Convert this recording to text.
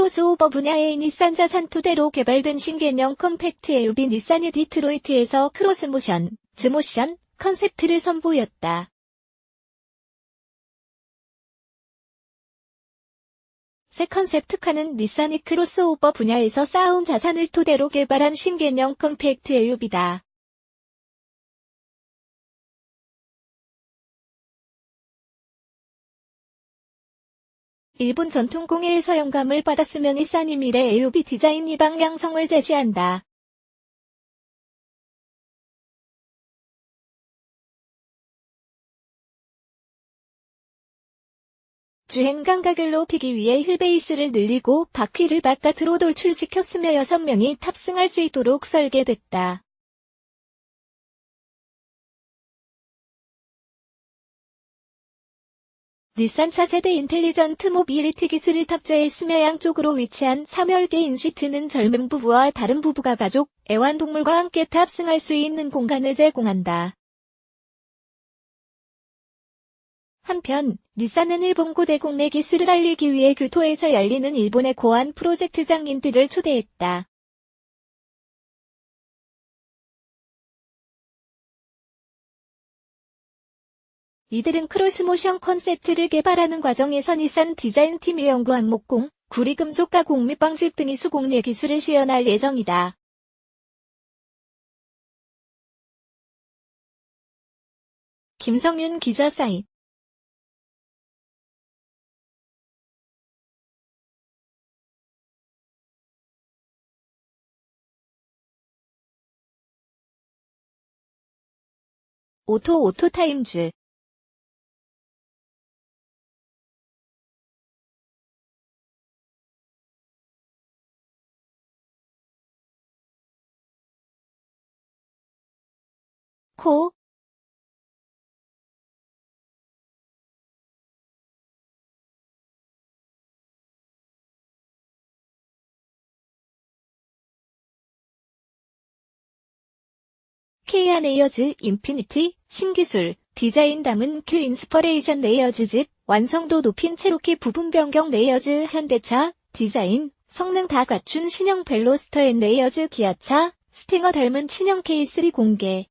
크로스오버 분야의 닛산 자산 토대로 개발된 신개념 컴팩트 SUV 닛산이 디트로이트에서 크로스모션, 즈모션 컨셉트를 선보였다. 새 컨셉트카는 닛산이 크로스오버 분야에서 쌓아온 자산을 토대로 개발한 신개념 컴팩트 SUV다. 일본 전통 공예에서 영감을 받았으면 미래 AUB 디자인 이 방향성을 제시한다. 주행 감각을 높이기 위해 휠 베이스를 늘리고 바퀴를 바깥으로 돌출시켰으며 6명이 탑승할 수 있도록 설계됐다. 닛산 차세대 인텔리전트 모빌리티 기술을 탑재했으며 양쪽으로 위치한 3열대 인시트는 젊은 부부와 다른 부부가 가족, 애완동물과 함께 탑승할 수 있는 공간을 제공한다. 한편, 닛산은 일본 고대 국내 기술을 알리기 위해 교토에서 열리는 일본의 고안 프로젝트 장인들을 초대했다. 이들은 크로스 모션 컨셉트를 개발하는 과정에서 닛산 디자인팀이 연구한 목공, 구리금속 가공 및 방직 등의 수공예 기술을 시연할 예정이다. 김성윤 기자 사인 오토 오토타임즈 코 케이안 에이어즈 인피니티 신기술 디자인 담은 큐 인스퍼레이션 레이어즈 즉 완성도 높인 체로키 부분 변경 레이어즈 현대차 디자인 성능 다 갖춘 신형 벨로스터 앤 레이어즈 기아차 스팅어 닮은 친형 K3 공개